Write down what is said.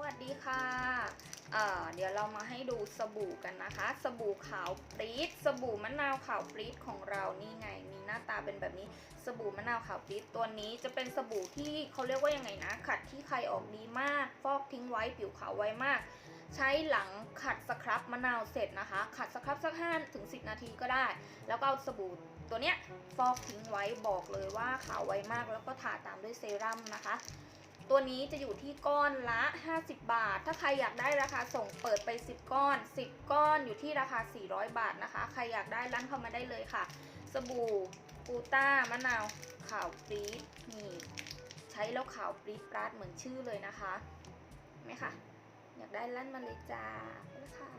วัสดีค่ะเเดี๋ยวเรามาให้ดูสบู่กันนะคะ สบู่ขาวปรี๊ดสบู่มะนาวขาวปรี๊ดของเรานี่ไง มีหน้าตาเป็นแบบนี้ สบู่มะนาวขาวปรี๊ดตัวนี้จะเป็นสบู่ที่เขาเรียกว่ายังไงนะ ขัดที่ใครออกดีมาก ฟอกทิ้งไว้ผิวขาวไวมาก ใช้หลังขัดสครับมะนาวเสร็จนะคะ ขัดสครับสัก5ถึง10นาทีก็ได้ แล้วก็เอาสบู่ตัวเนี้ยฟอกทิ้งไว้บอกเลยว่าขาวไวมาก แล้วก็ทาตามด้วยเซรั่มนะคะ ตัวนี้จะอยู่ที่ก้อนละ 50 บาท ถ้าใครอยากได้ราคาส่งเปิดไป 10 ก้อน 10 ก้อนอยู่ที่ราคา 400 บาทนะคะ ใครอยากได้ลั่นเข้ามาได้เลยค่ะ สบู่กูต้ามะนาวขาวปรี๊ดนี่ใช้แล้วขาวปรี๊ดปราดเหมือนชื่อเลยนะคะไหมคะอยากได้ลั่นมาเลยจ้าไปเลยค่ะ